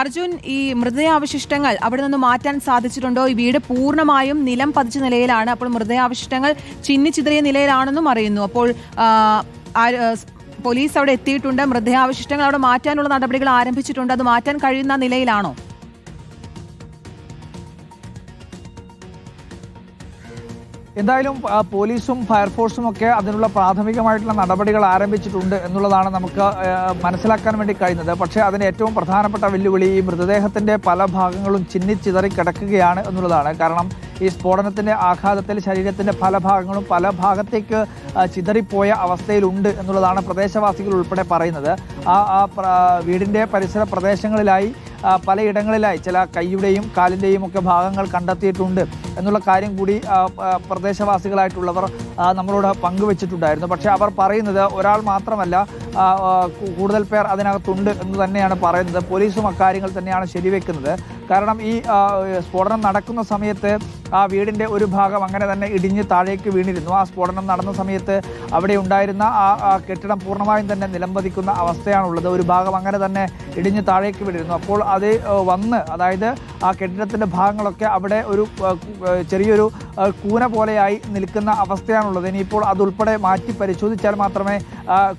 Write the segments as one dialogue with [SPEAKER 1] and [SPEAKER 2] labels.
[SPEAKER 1] അർജുൻ ഈ മൃതദേഹാവശിഷ്ടങ്ങൾ അവിടെ നിന്ന് മാറ്റാൻ സാധിച്ചിട്ടുണ്ടോ? ഈ വീട് പൂർണമായും നിലം പതിച്ച നിലയിലാണ്. അപ്പോൾ മൃതദേഹാവശിഷ്ടങ്ങൾ ചിന്നിച്ചിതറിയ നിലയിലാണെന്നും അറിയുന്നു. അപ്പോൾ പോലീസ് അവിടെ എത്തിയിട്ടുണ്ട്. മൃതദേഹാവശിഷ്ടങ്ങൾ അവിടെ മാറ്റാനുള്ള നടപടികൾ ആരംഭിച്ചിട്ടുണ്ട്. അത് മാറ്റാൻ കഴിയുന്ന നിലയിലാണോ?
[SPEAKER 2] എന്തായാലും പോലീസും ഫയർഫോഴ്സും ഒക്കെ അതിനുള്ള പ്രാഥമികമായിട്ടുള്ള നടപടികൾ ആരംഭിച്ചിട്ടുണ്ട് എന്നുള്ളതാണ് നമുക്ക് മനസ്സിലാക്കാൻ വേണ്ടി കഴിയുന്നത് പക്ഷേ അതിന് ഏറ്റവും പ്രധാനപ്പെട്ട വെല്ലുവിളി ഈ മൃതദേഹത്തിന്റെ പല ഭാഗങ്ങളും ചിന്നിച്ചിതറി കിടക്കുകയാണ് എന്നുള്ളതാണ്. കാരണം ഈ സ്ഫോടനത്തിന്റെ ആഘാതത്തിൽ ശരീരത്തിന്റെ പല ഭാഗങ്ങളും പല ഭാഗത്തേക്ക് ചിതറിപ്പോയ അവസ്ഥയിലുണ്ട് എന്നുള്ളതാണ് പ്രദേശവാസികൾ ഉൾപ്പെടെ പറയുന്നത്. ആ ആ വീടിന്റെ പരിസര പ്രദേശങ്ങളിലായി പലയിടങ്ങളിലായി ചില കൈയുടെയും കാലിന്റെയും ഒക്കെ ഭാഗങ്ങൾ കണ്ടെത്തിയിട്ടുണ്ട് എന്നുള്ള കാര്യം കൂടി പ്രദേശവാസികളായിട്ടുള്ളവർ നമ്മളോട് പങ്കുവച്ചിട്ടുണ്ടായിരുന്നു. പക്ഷേ അവർ പറയുന്നത് ഒരാൾ മാത്രമല്ല കൂടുതൽ പേർ അതിനകത്തുണ്ട് എന്ന് തന്നെയാണ് പറയുന്നത്. പോലീസും അക്കാര്യങ്ങൾ തന്നെയാണ് ശരിവെക്കുന്നത്. കാരണം ഈ സ്ഫോടനം നടക്കുന്ന സമയത്ത് ആ വീടിന്റെ ഒരു ഭാഗം അങ്ങനെ തന്നെ ഇടിഞ്ഞ് താഴേക്ക് വീണിരുന്നു. ആ സ്ഫോടനം നടന്ന സമയത്ത് അവിടെ ഉണ്ടായിരുന്ന ആ കെട്ടിടം പൂർണമായും തന്നെ നിലംപതിക്കുന്ന അവസ്ഥയാണുള്ളത്. ഒരു ഭാഗം അങ്ങനെ തന്നെ ഇടിഞ്ഞ് താഴേക്ക് വീണിരുന്നു. അപ്പോൾ അത് വന്ന് അതായത് ആ കെട്ടിടത്തിന്റെ ഭാഗങ്ങളൊക്കെ അവിടെ ഒരു ചെറിയൊരു കൂന പോലെയായി നിൽക്കുന്ന അവസ്ഥയാണുള്ളത്. ഇനിയിപ്പോൾ അതുൾപ്പെടെ മാറ്റി പരിശോധിച്ചാൽ മാത്രമേ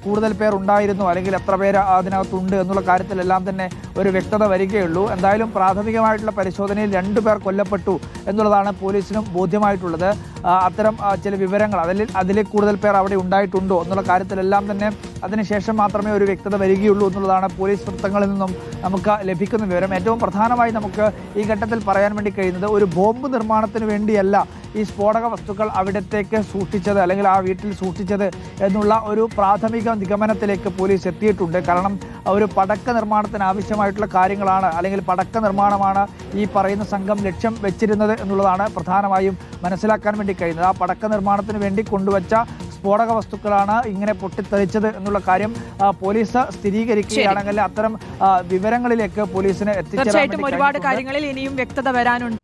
[SPEAKER 2] കൂടുതൽ പേർ ഉണ്ടായിരുന്നു അല്ലെങ്കിൽ എത്ര പേര് അതിനകത്തുണ്ട് എന്നുള്ള കാര്യത്തിലെല്ലാം തന്നെ ഒരു വ്യക്തത വരികയുള്ളൂ. എന്തായാലും പ്രാഥമികമായിട്ടുള്ള പരിശോധനയിൽ രണ്ടു പേർ കൊല്ലപ്പെട്ടു എന്നുള്ളതാണ് പോലീസിനും ബോധ്യമായിട്ടുള്ളത്. അത്തരം ചില വിവരങ്ങൾ അതിൽ അതിൽ കൂടുതൽ പേർ അവിടെ ഉണ്ടായിട്ടുണ്ടോ എന്നുള്ള കാര്യത്തിലെല്ലാം തന്നെ അതിനുശേഷം മാത്രമേ ഒരു വ്യക്തത വരികയുള്ളൂ എന്നുള്ളതാണ് പോലീസ് വൃത്തങ്ങളിൽ നിന്നും നമുക്ക് ലഭിക്കുന്ന വിവരം. ഏറ്റവും പ്രധാനമായി നമുക്ക് ഈ ഘട്ടത്തിൽ പറയാൻ വേണ്ടി കഴിയുന്നത് ഒരു ബോംബ് നിർമ്മാണത്തിന് വേണ്ടിയല്ല ഈ സ്ഫോടക വസ്തുക്കൾ അവിടത്തേക്ക് സൂക്ഷിച്ചത് അല്ലെങ്കിൽ ആ വീട്ടിൽ സൂക്ഷിച്ചത് എന്നുള്ള ഒരു പ്രാഥമിക നിഗമനത്തിലേക്ക് പോലീസ് എത്തിയിട്ടുണ്ട്. കാരണം ഒരു പടക്ക നിർമ്മാണത്തിന് ആവശ്യമായിട്ടുള്ള കാര്യങ്ങളാണ് അല്ലെങ്കിൽ പടക്ക നിർമ്മാണമാണ് ഈ പറയുന്ന സംഘം ലക്ഷ്യം വെച്ചിരുന്നത് എന്നുള്ളതാണ് പ്രധാനമായും മനസ്സിലാക്കാൻ വേണ്ടി കഴിയുന്നത്. ആ പടക്ക നിർമ്മാണത്തിന് വേണ്ടി കൊണ്ടുവച്ച സ്ഫോടക വസ്തുക്കളാണ് ഇങ്ങനെ പൊട്ടിത്തെറിച്ചത് എന്നുള്ള കാര്യം പോലീസ് സ്ഥിരീകരിക്കുകയാണെങ്കിൽ അത്തരം വിവരങ്ങളിലേക്ക് പോലീസിന് എത്തിച്ചേരാൻ
[SPEAKER 1] ഒരുപാട് കാര്യങ്ങളിൽ ഇനിയും വ്യക്തത വരാനുണ്ട്.